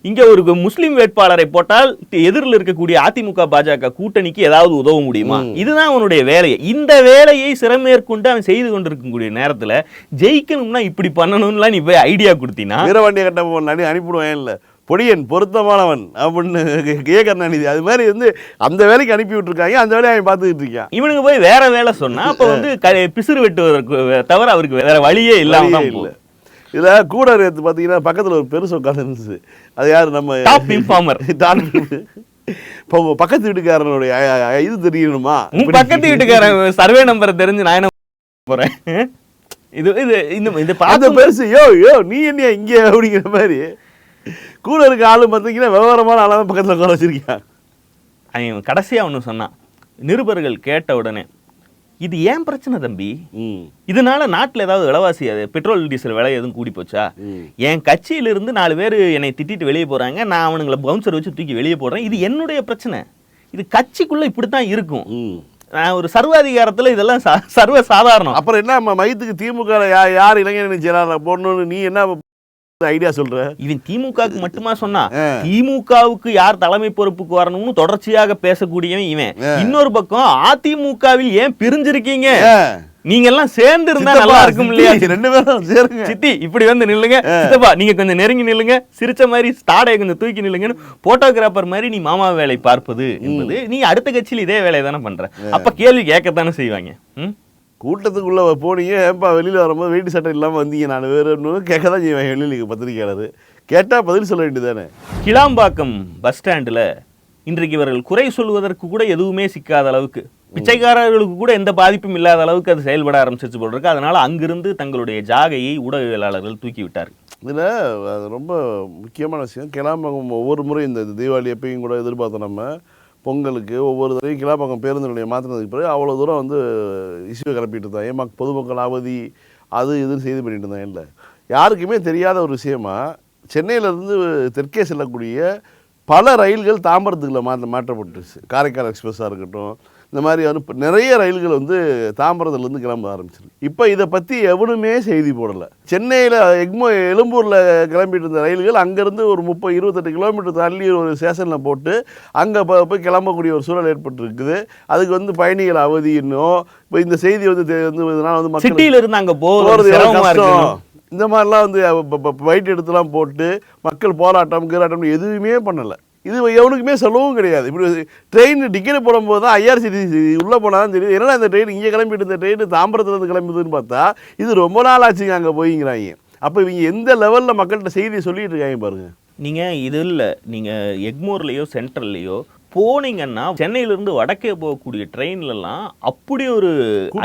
இங்க ஒரு முஸ்லிம் வேட்பாளரை போட்டால் எதிரில் இருக்கக்கூடிய அதிமுக பாஜக கூட்டணிக்கு ஏதாவது உதவ முடியுமா? இதுதான் அவனுடைய வேலையை. இந்த வேலையை சிறமேற்கொண்டு அவன் செய்து கொண்டிருக்கக்கூடிய நேரத்துல ஜெயிக்கணும்னா இப்படி பண்ணணும்லாம் நீ போய் ஐடியா கொடுத்தீங்கன்னா வீரபாண்டிய கட்டபொம்மன் நடி அனுப்பிடுவேன் இல்லை. பொடியன் பொருத்தமானவன் அப்படின்னு கே கருணாநிதி. அது மாதிரி வந்து அந்த வேலைக்கு அனுப்பி விட்டுருக்காங்க. அந்த வேலையை அவன் பார்த்துக்கிட்டு இருக்கான். இவனுக்கு போய் வேற வேலை சொன்னா அப்ப வந்து பிசிறு வெட்டுவதற்கு தவிர அவருக்கு வேற வழியே இல்லாம தான் இல்லை. இதில் கூட நேற்று பார்த்தீங்கன்னா பக்கத்தில் ஒரு பெருசு உட்காந்து இருந்துச்சு. அது யார்? நம்ம டாப் இன்ஃபார்மர் டான் இப்போ உங்க பக்கத்து வீட்டுக்காரனுடைய இது தெரியணுமா? பக்கத்து வீட்டுக்காரன் சர்வே நம்பரை தெரிஞ்சு நான் என்ன போறேன்? இது இது இந்த இந்த பார்த்து பெருசு யோ யோ நீ என்ன இங்கே அப்படிங்கிற மாதிரி? கூட இருக்க ஆளு பார்த்தீங்கன்னா விவரமான ஆளாக பக்கத்தில் உட்கார வச்சிருக்கான் அவன் கடைசியா ஒன்று சொன்னான். நிருபர்கள் கேட்ட உடனே இது ஏன் பிரச்சனை தம்பி? இதனால நாட்டுல ஏதாவது விலைவாசி பெட்ரோல் டீசல் விலை எதுவும் கூடி போச்சா? என் கட்சியில இருந்து நாலு பேர் என்னை திட்டிட்டு வெளியே போறாங்க. நான் அவனுங்களை பவுன்சர் வச்சு தூக்கி வெளியே போடுறேன். இது என்னுடைய பிரச்சனை. இது கட்சிக்குள்ள இப்படித்தான் இருக்கும். நான் ஒரு சர்வாதிகாரத்துல இதெல்லாம் சர்வ சாதாரணம். அப்புறம் என்ன நம்ம மையத்துக்கு திமுக யார் இளைஞரணி செயலாளர் போடணும்னு நீ என்ன ஐடியா சொல்ற? இவன் திமுகவுக்கு மட்டுமா சொன்னா திமுகவுக்கு யார் தலைமை பொறுப்புக்கு வரணும்னு தொடர்ச்சியாக பேசக்கூடியவன் இவன். இன்னொரு பக்கம் அதிமுகவில் ஏன் பிரிஞ்சிருக்கீங்க? நீங்க எல்லாம் சேர்ந்து இருந்தா நல்லா இருக்கும் இல்லையா? ரெண்டு பேரும் சேருங்க. சித்தி இப்படி வந்து நில்லுங்க. சித்தப்பா நீங்க கொஞ்சம் நெருங்கி நில்லுங்க. சிரிச்ச மாதிரி ஸ்டாடையை கொஞ்சம் தூக்கி நில்லுங்கன்னு போட்டோகிராஃபர் மாதிரி நீ மாமா வேலை பார்ப்பது என்பது நீ அடுத்த கட்சியில் இதே வேலையை தானே பண்ற. அப்ப கேள்வி கேட்கத்தானே செய்வாங்க. ம்? கூட்டத்துக்குள்ள போனீங்க ஏன்பா வெளியில வரும்போது வெயிட் சட்டை இல்லாம வந்தீங்க? நாலு பேர் கேட்க தான் செய்வேன். வெளியில் பத்திரிக்கையாளர். கேட்டா பதில் சொல்ல வேண்டியதானே கிளாம்பாக்கம் பஸ் ஸ்டாண்டுல இன்றைக்கு இவர்கள் குறை சொல்வதற்கு கூட எதுவுமே சிக்காத அளவுக்கு பிச்சைக்காரர்களுக்கு கூட எந்த பாதிப்பும் இல்லாத அளவுக்கு அது செயல்பட ஆரம்பிச்சிச்சு போல் இருக்கு. அதனால அங்கிருந்து தங்களுடைய ஜாகையை ஊடகவியலாளர்கள் தூக்கி விட்டார்கள். இதில் அது ரொம்ப முக்கியமான விஷயம். கிளாம்பகம் ஒவ்வொரு முறை இந்த தீபாவளி எப்பயும் கூட எதிர்பார்த்தோம் நம்ம. பொங்கலுக்கு ஒவ்வொரு தடவையும் கிளாம்பகம் பேருந்து நிலையம் மாற்றினதுக்கு பிறகு அவ்வளோ தூரம் வந்து இஷ்யூ கிளப்பிட்டு இருந்தாங்க ஏமா பொதுமக்கள் அவதி அது இதுன்னு செய்து பண்ணிட்டு இருந்தாங்க இல்லை. யாருக்குமே தெரியாத ஒரு விஷயமா சென்னையிலேருந்து தெற்கே செல்லக்கூடிய பல ரயில்கள் தாம்பரத்துக்குள்ள மாற்ற மாற்றப்பட்டுருச்சு காரைக்கால் எக்ஸ்பிரஸாக இருக்கட்டும் இந்த மாதிரி வந்து நிறைய ரயில்கள் வந்து தாம்பரத்துலேருந்து கிளம்ப ஆரம்பிச்சிருக்கு. இப்போ இதை பற்றி எவனுமே செய்தி போடலை. சென்னையில் எக்மோ எழும்பூரில் கிளம்பிட்டு இருந்த ரயில்கள் அங்கேருந்து ஒரு முப்பது இருபத்தெட்டு கிலோமீட்டர் தள்ளி ஒரு ஸ்டேஷனில் போட்டு அங்கே போய் கிளம்பக்கூடிய ஒரு சூழல் ஏற்பட்டிருக்குது. அதுக்கு வந்து பயணிகள் அவதி இன்னும். இப்போ இந்த செய்தி வந்து வந்து இதனால வந்து சிட்டியில இருந்து அங்க போகிறது கஷ்டம். இந்த மாதிரிலாம் வந்து வெயிட் எடுத்துலாம் போட்டு மக்கள் போராட்டம் கீராட்டம் எதுவுமே பண்ணலை. இது எவனுக்குமே சொல்லவும் கிடையாது. இப்படி ட்ரெயின் டிக்கெட் போடும்போது தான் ஐஆர்சிடிசி உள்ளே போனால் தான் தெரியும் என்னடா இந்த ட்ரெயின் இங்கே கிளம்பிட்டு இந்த ட்ரெயின் தாம்பரத்துலேருந்து கிளம்புதுன்னு பார்த்தா இது ரொம்ப நாள் ஆச்சுங்க அங்கே போய்ங்கிறாங்க. அப்போ இவங்க எந்த லெவலில் மக்கள்கிட்ட செய்தி சொல்லிட்டு இருக்காங்க பாருங்கள் நீங்கள் இது இல்லை. நீங்கள் எக்மோர்லேயோ சென்ட்ரல்லையோ போனீங்கன்னா சென்னையில இருந்து வடக்கே போகக்கூடிய ட்ரெயின்ல எல்லாம் அப்படி ஒரு.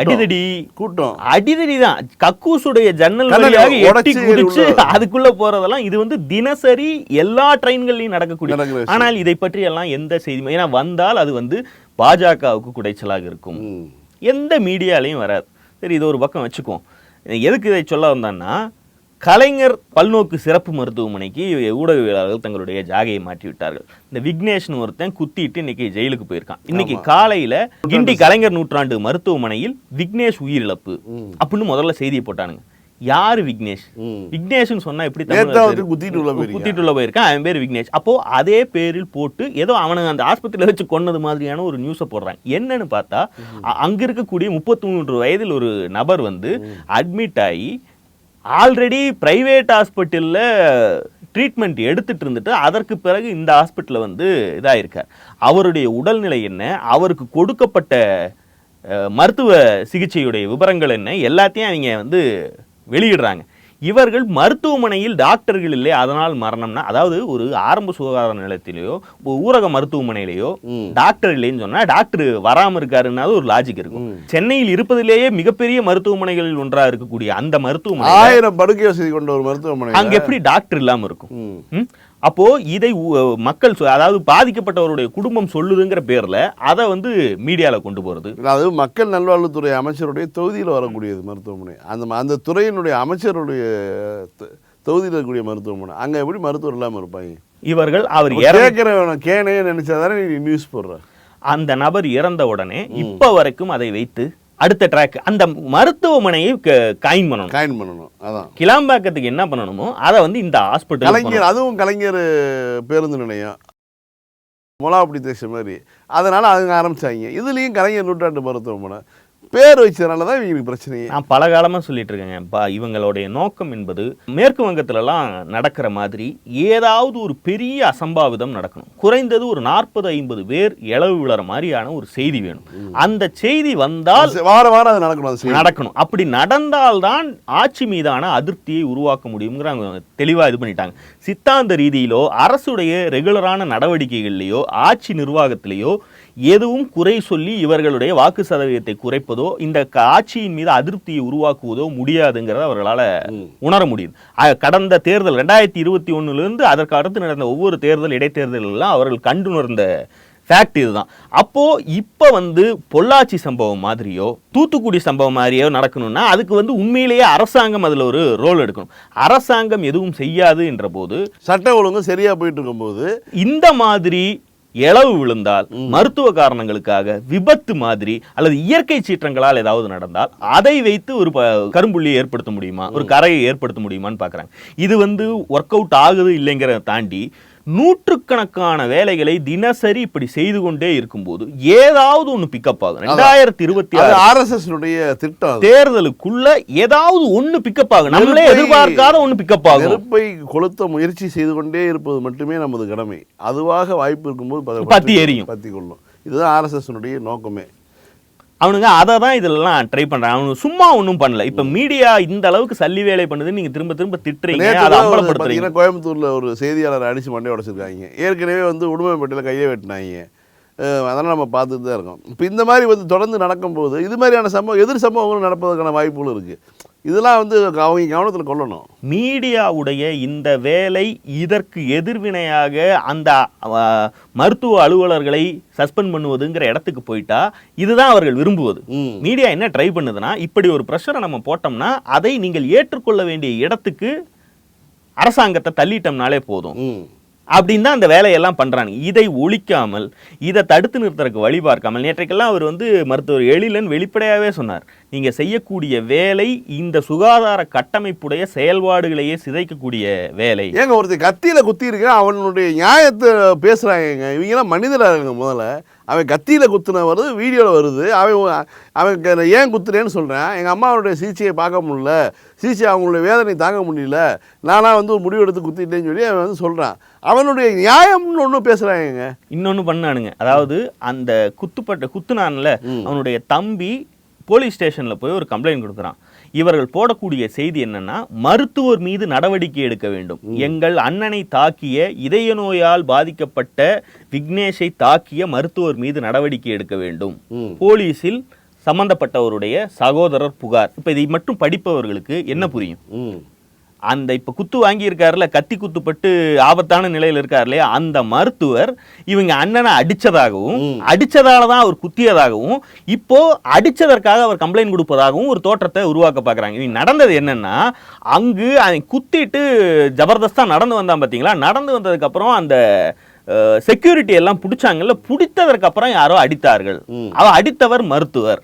அடிதடி கூட்டம். அடிதடி தான் கக்கூசுடைய ஜன்னல் வழியாக எட்டி குதிச்சு அதுக்குள்ள போறதெல்லாம் இது வந்து தினசரி எல்லா ட்ரெயின்கள்லயும் நடக்கக்கூடிய. ஆனால் இதை பற்றி எல்லாம் எந்த செய்தியும் ஏன்னா வந்தால் அது வந்து பாஜகவுக்கு குடைச்சலாக இருக்கும். எந்த மீடியாலையும் வராது. சரி இது ஒரு பக்கம் வச்சுக்குவோம். எதுக்கு இதை சொல்ல வந்தேன்னா கலைஞர் பல்நோக்கு சிறப்பு மருத்துவமனைக்கு ஊடகவியலாளர்கள் தங்களுடைய ஜாகையை மாற்றி விட்டார்கள் இந்த விக்னேஷ்னு ஒருத்தன் குத்திட்டு இன்னைக்கு ஜெயிலுக்கு போயிருக்கான். இன்னைக்கு காலையில கிண்டி கலைஞர் நூற்றாண்டு மருத்துவமனையில் விக்னேஷ் உயிரிழப்பு அப்படின்னு முதல்ல செய்தியை போட்டானுங்க. யாரு விக்னேஷ். விக்னேஷ்னு சொன்னா எப்படி? குத்திட்டு உள்ள போயிருக்கான். அவன் பேர் விக்னேஷ். அப்போ அதே பேரில் போட்டு ஏதோ அவனுங்க அந்த ஆஸ்பத்திரியில வச்சு கொன்னது மாதிரியான ஒரு நியூஸை போடுறாங்க. என்னன்னு பார்த்தா அங்க இருக்கக்கூடிய முப்பத்தி மூன்று வயதில் ஒரு நபர் வந்து அட்மிட் ஆகி ஆல்ரெடி ப்ரைவேட் ஹாஸ்பிட்டலில் ட்ரீட்மெண்ட் எடுத்துகிட்டு இருந்துட்டு அதற்கு பிறகு இந்த ஹாஸ்பிட்டலில் வந்து இதாகிருக்கார் அவருடைய உடல்நிலை என்ன? அவருக்கு கொடுக்கப்பட்ட மருத்துவ சிகிச்சையுடைய விவரங்கள் என்ன? எல்லாத்தையும் அவங்க வந்து வெளியிடுறாங்க. இவர்கள் மருத்துவமனையில் டாக்டர்கள் இல்லை அதனால் மரணம்னா அதாவது ஒரு ஆரம்ப சுகாதார நிலையத்திலேயோ ஊரக மருத்துவமனையிலேயோ டாக்டர் இல்லைன்னு சொன்னா டாக்டர் வராம இருக்காருன்னா ஒரு லாஜிக் இருக்கும். சென்னையில் இருப்பதிலேயே மிகப்பெரிய மருத்துவமனைகளில் ஒன்றா இருக்கக்கூடிய அந்த மருத்துவமனை ஆயிரம் படுக்கை வசதி கொண்ட ஒரு மருத்துவமனை அங்க எப்படி டாக்டர் இல்லாம இருக்கும்? ம். ம்? அப்போ இதை மக்கள் அதாவது பாதிக்கப்பட்டவருடைய குடும்பம் சொல்லுதுங்கிற பேர்ல அதை வந்து மீடியால கொண்டு போறது அது மக்கள் நல்வாழ்வுத்துறை அமைச்சருடைய தொகுதியில் வரக்கூடியது மருத்துவமனை அந்த அந்த துறையினுடைய அமைச்சருடைய தொகுதியில் இருக்கக்கூடிய மருத்துவமனை அங்க எப்படி மருத்துவர் இல்லாம இருப்பாங்க இவர்கள் அவர் இறந்த கேட்கிறவன கேனே நினைச்சாதானே நீ நியூஸ் போடுற அந்த நபர் இறந்த உடனே இப்ப வரைக்கும் அதை வைத்து அடுத்த ட்ராக் அந்த மருத்துவமனையை காயின் பண்ணணும். காயின் பண்ணணும் அதான். கிளாம்பாக்கத்துக்கு என்ன பண்ணணுமோ அதை வந்து இந்த ஹாஸ்பிட்டல் கலைஞர் அதுவும் கலைஞர் பேருந்து நிலையம். மொலாப்படி தேச மாதிரி. அதனால அவங்க ஆரம்பிச்சாங்க. இதுலயும் கலைஞர் நூற்றாண்டு மருத்துவமனை. பேர் வச்சதுனால தான் இவங்களுக்கு பிரச்சனையே. நான் பல காலமா சொல்லிட்டு இருக்கேங்க பா இவங்களுடைய நோக்கம் என்பது மேற்கு வங்கத்துலலாம் நடக்கிற மாதிரி ஏதாவது ஒரு பெரிய அசம்பாவிதம் நடக்கணும். குறைந்தது ஒரு நாற்பது ஐம்பது பேர் இளவு விழற மாதிரியான ஒரு செய்தி வேணும். அந்த செய்தி வந்தால் வாரம் வாரம் அது நடக்கணும். நடக்கணும். அப்படி நடந்தால்தான் ஆட்சி மீதான அதிருப்தியை உருவாக்க முடியுங்கிற தெளிவா இது பண்ணிட்டாங்க. சித்தாந்த ரீதியிலோ அரசுடைய ரெகுலரான நடவடிக்கைகள்லையோ ஆட்சி நிர்வாகத்திலேயோ எதுவும் குறை சொல்லி இவர்களுடைய வாக்கு சதவீதத்தை குறைப்பதோ இந்த ஆட்சியின் மீது அதிருப்தியை உருவாக்குவதோ முடியாதுங்கிறத அவர்களால உணர முடியுது. கடந்த தேர்தல் ரெண்டாயிரத்தி இருபத்தி ஒண்ணுல அதற்கு அடுத்து நடந்த ஒவ்வொரு தேர்தல் இடைத்தேர்தலெல்லாம் அவர்கள் கண்டுணர்ந்த ஃபேக்ட் இதுதான். அப்போ இப்ப வந்து பொள்ளாச்சி சம்பவம் மாதிரியோ தூத்துக்குடி சம்பவம் மாதிரியோ நடக்கணும்னா அதுக்கு வந்து உண்மையிலேயே அரசாங்கம் அதுல ஒரு ரோல் எடுக்கணும். அரசாங்கம் எதுவும் செய்யாது என்ற போது சட்ட ஒழுங்கு சரியா போயிட்டு இருக்கும்போது இந்த மாதிரி இளவு விழுந்தால் மருத்துவ காரணங்களுக்காக விபத்து மாதிரி அல்லது இயற்கை சீற்றங்களால் ஏதாவது நடந்தால் அதை வைத்து ஒரு கரும்புள்ளியை ஏற்படுத்த முடியுமா? ஒரு கரையை ஏற்படுத்த முடியுமான்னு பார்க்கறாங்க இது வந்து ஒர்க் அவுட் ஆகுது இல்லைங்கிறத தாண்டி நூற்றுக்கணக்கான வேலைகளை தினசரி இப்படி செய்து கொண்டே இருக்கும்போது ஏதாவது ஒண்ணு பிக்கப் ஆகும். ரெண்டாயிரத்தி இருபத்தி ஆறு ஆர்எஸ்எஸ் அது. தேர்தலுக்குள்ள ஏதாவது ஒண்ணு பிக்கப் ஆகும். நம்மளே எதிர்பார்க்காத ஒண்ணு பிக்கப் ஆகும். நெருப்பை கொளுத்த முயற்சி செய்து கொண்டே இருப்பது மட்டுமே நமது கடமை. அதுவாக வாய்ப்பு இருக்கும்போது பத்தி எரியும். பத்தி கொள்ளும் இதுதான் ஆர்எஸ்எஸ் நோக்கமே. அவனுங்க அதை தான் இதெல்லாம் ட்ரை பண்றாங்க. அவனுங்க சும்மா ஒன்றும் பண்ணல. இப்ப மீடியா இந்த அளவுக்கு சல்லி வேலை பண்ணுது நீங்க திரும்ப திரும்ப திட்டுறீங்க. அதை அம்பலப்படுத்துறீங்க. கோயம்புத்தூர்ல ஒரு செய்தியாளர் அடிச்சு மண்டை உடைச்சிருக்காங்க. ஏற்கனவே வந்து உடுமைப்பேட்டையில் கையை வெட்டினாங்க. அதெல்லாம் நம்ம பார்த்துட்டு தான் இருக்கோம். இப்போ இந்த மாதிரி வந்து தொடர்ந்து நடக்கும்போது இது மாதிரியான சம்பவம் எதிர் சம்பவங்களும் நடப்பதற்கான வாய்ப்புகளும் இருக்கு. இதெல்லாம் வந்து அவங்க கவனத்தில் கொள்ளணும். மீடியாவுடைய இந்த வேலை இதற்கு எதிர்வினையாக அந்த மருத்துவ அலுவலர்களை சஸ்பெண்ட் பண்ணுவதுங்கிற இடத்துக்கு போயிட்டா இதுதான் அவர்கள் விரும்புவது. மீடியா என்ன ட்ரை பண்ணுதுன்னா இப்படி ஒரு ப்ரெஷரை நம்ம போட்டோம்னா அதை நீங்கள் ஏற்றுக்கொள்ள வேண்டிய இடத்துக்கு அரசாங்கத்தை தள்ளிட்டோம்னாலே போதும். அப்படின்னு தான் அந்த வேலையெல்லாம் பண்ணுறாங்க இதை ஒழிக்காமல் இதை தடுத்து நிறுத்துறதுக்கு வழி பார்க்காமல் நேற்றைக்கெல்லாம் அவர் வந்து மருத்துவர் எழிலன் வெளிப்படையாகவே சொன்னார். நீங்கள் செய்யக்கூடிய வேலை இந்த சுகாதார கட்டமைப்புடைய செயல்பாடுகளையே சிதைக்கக்கூடிய வேலை. ஏங்க ஒருத்தர் கத்தியில் குத்தி இருக்க அவனுடைய நியாயத்தை பேசுகிறாங்க இவங்கெல்லாம் மனிதராக முதல்ல. அவன் கத்தியில குத்துன வருது வீடியோவில் வருது. அவன் அவன் ஏன் குத்துறேன்னு சொல்றேன். எங்க அம்மாவுடைய சிகிச்சையை பார்க்க முடியல. சிகிச்சை அவங்களுடைய வேதனை தாங்க முடியல. நானா வந்து ஒரு முடிவு எடுத்து குத்திட்டேன்னு சொல்லி அவன் வந்து சொல்றான். அவனுடைய நியாயம்னு ஒன்று பேசுறாங்க இன்னொன்னு பண்ணானுங்க. அதாவது அந்த குத்துப்பட்ட குத்துனான்ல அவனுடைய தம்பி போலீஸ் ஸ்டேஷன்ல போய் ஒரு கம்ப்ளைண்ட் கொடுக்குறான். இவர்கள் போடக்கூடிய செய்தி என்னன்னா மருத்துவர் மீது நடவடிக்கை எடுக்க வேண்டும். எங்கள் அண்ணனை தாக்கிய இதய நோயால் பாதிக்கப்பட்ட விக்னேஷை தாக்கிய மருத்துவர் மீது நடவடிக்கை எடுக்க வேண்டும். போலீஸில் சம்பந்தப்பட்டவருடைய சகோதரர் புகார். இப்ப இதை மட்டும் படிப்பவர்களுக்கு என்ன புரியும்? அந்த இப்ப குத்து வாங்கியிருக்காருல கத்தி குத்துப்பட்டு ஆபத்தான நிலையில் இருக்கார் இல்லையா? அந்த மருத்துவர் இவங்க அண்ணனை அடிச்சதாகவும் அடிச்சதால தான் அவர் குத்தியதாகவும் இப்போ அடிச்சதற்காக அவர் கம்ப்ளைண்ட் கொடுப்பதாகவும் ஒரு தோற்றத்தை உருவாக்க பார்க்கறாங்க. இவங்க நடந்தது என்னன்னா அங்கு குத்திட்டு ஜபர்தஸ்தா நடந்து வந்தான் பாத்தீங்களா நடந்து வந்ததுக்கு அப்புறம் அந்த செக்யூரிட்டி எல்லாம் பிடிச்சாங்கல்ல பிடித்ததற்கு அப்புறம் யாரோ அடித்தார்கள். அவ அடித்தவர் மருத்துவர்.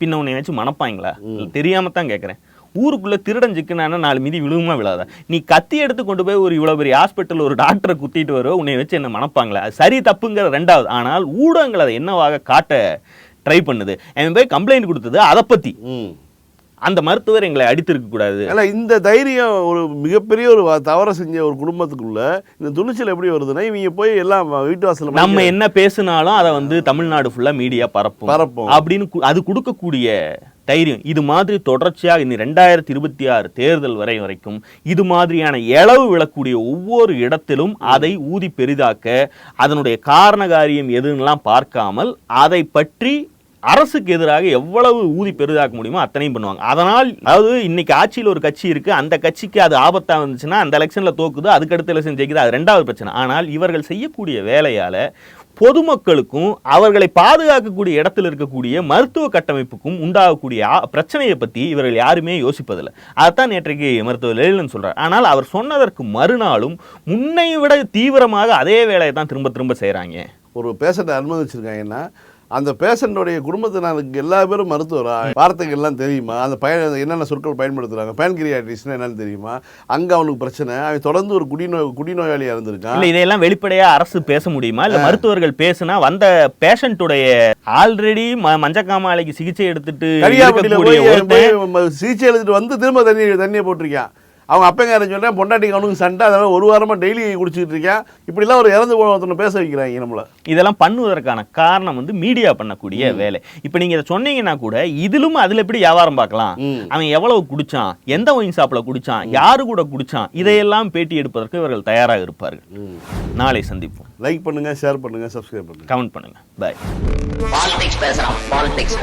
பின்ன உன்னை வச்சு மணப்பாங்களா? தெரியாம தான் கேட்குறேன் ஊருக்குள்ள திருடன் சிக்கனான நாலு மிதி விழுவுமா விழாதா. நீ கத்தி எடுத்து கொண்டு போய் ஒரு இவ்வளவு பெரிய ஹாஸ்பிட்டல் ஒரு டாக்டரை குத்திட்டு வர உன்னை வச்சு என்ன மணப்பாங்களா அது சரி தப்புங்கிற ரெண்டாவது. ஆனால் ஊடகங்கள் அதை என்னவாக காட்ட ட்ரை பண்ணுது? அவன் போய் கம்ப்ளைண்ட் கொடுத்தது அதை ம். அந்த மருத்துவர் எங்களை அடித்திருக்க கூடாது. இந்த தைரியம் ஒரு மிகப்பெரிய ஒரு தவறை செஞ்ச ஒரு குடும்பத்துக்குள்ள இந்த துணிச்சல் எப்படி வருதுன்னா இவங்க போய் எல்லாம் வீட்டு வாசல்ல நம்ம என்ன பேசினாலும் அதை வந்து தமிழ்நாடு ஃபுல்லா மீடியா பரப்பும். பரப்பும். அப்படின்னு அது கொடுக்கக்கூடிய தைரியம். இது மாதிரி தொடர்ச்சியாக இனி ரெண்டாயிரத்தி இருபத்தி ஆறு தேர்தல் வரை வரைக்கும் இது மாதிரியான இளவு விழக்கூடிய ஒவ்வொரு இடத்திலும் அதை ஊதி பெரிதாக்க அதனுடைய காரண காரியம் எதுன்னெலாம் பார்க்காமல் அதை பற்றி அரசுக்கு எதிராக எவ்வளவு ஊதி பெரிதாக்க முடியுமோ அத்தனையும் பண்ணுவாங்க. அதனால் அதாவது இன்னைக்கு ஆட்சியில் ஒரு கட்சி இருக்கு அந்த கட்சிக்கு அது ஆபத்தாக இருந்துச்சுன்னா அந்த எலெக்ஷனில் தோக்குது அதுக்கடுத்த எலெக்ஷன் ஜெயிக்குது அது ரெண்டாவது பிரச்சனை. ஆனால் இவர்கள் செய்யக்கூடிய வேலையால் பொதுமக்களுக்கும் அவர்களை பாதுகாக்கக்கூடிய இடத்துல இருக்கக்கூடிய மருத்துவ கட்டமைப்புக்கும் உண்டாகக்கூடிய பிரச்சனையை பற்றி இவர்கள் யாருமே யோசிப்பதில்லை. அதைத்தான் நேற்றைக்கு மருத்துவர் லெலினன் சொல்கிறார் ஆனால் அவர் சொன்னதற்கு மறுநாளும் முன்னை விட தீவிரமாக அதே வேலையை தான் திரும்ப திரும்ப செய்கிறாங்க ஒரு பேஷண்ட்டை அனுமதிச்சிருக்காங்கன்னா அந்த பேஷண்ட்டோடைய குடும்பத்தினருக்கு எல்லா பேரும் மருத்துவரா? வார்த்தைகள் எல்லாம் தெரியுமா? அந்த பயன் என்னென்ன சொற்கள் பயன்படுத்துறாங்க? பேன்கிரியாட்டிஸ்னா என்னன்னு தெரியுமா? அங்க அவனுக்கு பிரச்சனை. அவன் தொடர்ந்து ஒரு குடிநோய் குடிநோயாளியா இருந்திருக்கான் இல்ல இதையெல்லாம் வெளிப்படையா அரசு பேச முடியுமா? இல்ல மருத்துவர்கள் பேசுனா வந்த பேஷண்ட்டுடைய ஆல்ரெடி மஞ்சக்காமாலைக்கு சிகிச்சை எடுத்துட்டு ம- சிகிச்சை எடுத்துட்டு வந்து திரும்ப தண்ணி தண்ணியை போட்டிருக்கான். அவங்க அப்பங்காரன் சொல்றேன் பொண்டாட்டிக்கு அவனுக்கு சண்டை அதனால ஒரு வாரமா டெய்லி குடிச்சிட்டு இருக்கான் இப்படிலாம் ஒரு இறந்து போன ஒருத்தனை பேச வைக்கிறாங்க நம்மள. இதெல்லாம் பண்ணுவதற்கான காரணம் வந்து மீடியா பண்ணக்கூடிய வேலை. இப்ப நீங்க இதை சொன்னீங்கன்னா கூட இதிலும் அதுல எப்படி வியாபாரம் பார்க்கலாம். அவன் எவ்வளவு குடிச்சான்? எந்த ஒயின் ஷாப்ல குடிச்சான்? யாரு கூட குடிச்சான்? இதையெல்லாம் பேட்டி எடுப்பதற்கு இவர்கள் தயாராக இருப்பார்கள். நாளை சந்திப்போம். லைக் பண்ணுங்க ஷேர் பண்ணுங்க சப்ஸ்கிரைப் பண்ணுங்க. கமெண்ட் பண்ணுங்க. பாய் பாலிடிக்ஸ் பேசுறான் பாலிடிக்ஸ்